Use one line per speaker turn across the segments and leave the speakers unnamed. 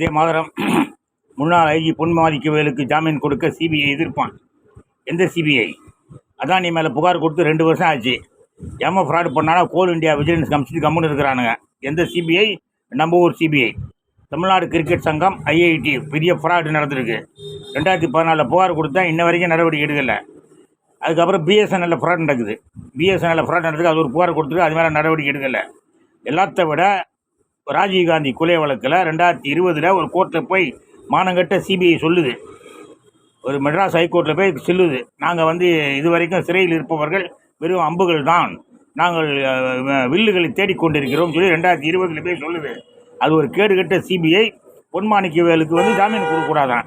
இதே மாதரம் முன்னாள் ஐஜி பொன்மாணிக்கவேலுக்கு ஜாமீன் கொடுக்க சிபிஐ எதிர்ப்பான். எந்த சிபிஐ? அதானி மேலே புகார் கொடுத்து ரெண்டு வருஷம் ஆச்சு. எம்ம ஃப்ராடு பண்ணானா? கோல் இந்தியா விஜிலன்ஸ் கமிஷன் கம்முன்னு இருக்கிறானுங்க. எந்த சிபிஐ? நம்ம ஊர் சிபிஐ. தமிழ்நாடு கிரிக்கெட் சங்கம் ஐஐடி பெரிய ஃப்ராடு நடந்திருக்கு. ரெண்டாயிரத்தி பதினாலில் புகார் கொடுத்தா இன்ன வரைக்கும் நடவடிக்கை எடுக்கலை. அதுக்கப்புறம் பிஎஸ்என்எல்ல ஃப்ராட் நடக்குது. பிஎஸ்என்எல்ல ஃப்ராட் நடக்குது அது ஒரு புகார் கொடுத்துருக்கு அது மேலே நடவடிக்கை எடுக்கலை. எல்லாத்த விட ராஜீவ்காந்தி கொலை வழக்கில் ரெண்டாயிரத்தி இருபதில் ஒரு கோர்ட்டில் போய் மானங்கட்ட சிபிஐ சொல்லுது. ஒரு மெட்ராஸ் ஹைகோர்ட்டில் போய் சொல்லுது. நாங்கள் வந்து இதுவரைக்கும் சிறையில் இருப்பவர்கள் வெறும் அம்புகள் தான். நாங்கள் வில்லுகளை தேடிக்கொண்டிருக்கிறோம் சொல்லி ரெண்டாயிரத்தி இருபதில் போய் சொல்லுது. அது ஒரு கேடுகட்ட சிபிஐ பொன்மாணிக்கவேலுக்கு வந்து ஜாமீன் கொடுக்கக்கூடாதான்.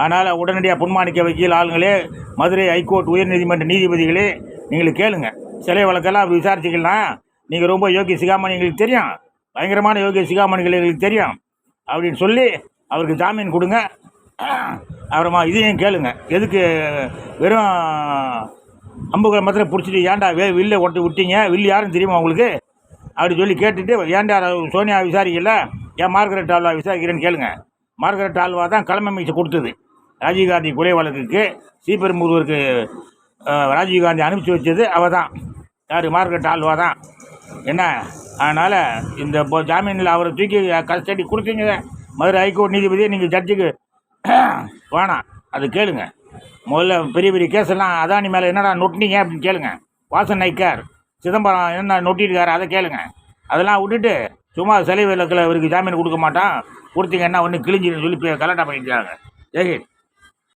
அதனால் உடனடியாக பொன்மாணிக்க வக்கீல் ஆளுங்களே மதுரை ஹைகோர்ட் உயர்நீதிமன்ற நீதிபதிகளே நீங்கள் கேளுங்க. சிலை வழக்கெல்லாம் விசாரிச்சிக்கலாம் நீங்கள் ரொம்ப யோகி சிகாமணி எங்களுக்கு தெரியும். பயங்கரமான யோகிய சிகாமணிகள் எங்களுக்கு தெரியும் அப்படின்னு சொல்லி அவருக்கு ஜாமீன் கொடுங்க. அப்புறமா இதையும் கேளுங்க. எதுக்கு வெறும் அம்புகளை மாத்திரம் பிடிச்சிட்டு ஏன்டா வே வில்லை ஒட்டி விட்டீங்க? வில்லு யாருன்னு தெரியுமா உங்களுக்கு? அப்படி சொல்லி கேட்டுட்டு ஏன்டா சோனியா விசாரிக்கல? ஏன் மார்கரெட் ஆல்வா விசாரிக்கிறேன்னு கேளுங்க. மார்கரெட் ஆல்வா தான் தலைமை அமைச்சு கொடுத்தது. ராஜீவ்காந்தி கொலை வழக்குக்கு ஸ்ரீபெரும்புதூருக்கு ராஜீவ்காந்தி அனுப்பிச்சி வச்சது அவள் தான் யார்? மார்கரெட் ஆல்வா தான். என்ன? அதனால் இந்த இப்போ ஜாமீனில் அவரை தூக்கி கஸ்டடி கொடுத்தீங்க. மதுரை ஹைகோர்ட் நீதிபதியை நீங்கள் ஜட்ஜுக்கு வேணாம். அது கேளுங்க. முதல்ல பெரிய பெரிய கேஸ் எல்லாம் அதானி மேலே என்னடா நொட்டினீங்க அப்படின்னு கேளுங்க. வாசன் நைக்கார் சிதம்பரம் என்ன நொட்டிருக்காரு அதை கேளுங்க. அதெல்லாம் விட்டுட்டு சும்மா சிலை விளக்கில் இவருக்கு ஜாமீன் கொடுக்க மாட்டான். கொடுத்தீங்கன்னா ஒன்று கிழிஞ்சிருன்னு சொல்லி கலெக்டாக பண்ணிட்டாங்க ஜெயஹிந்த்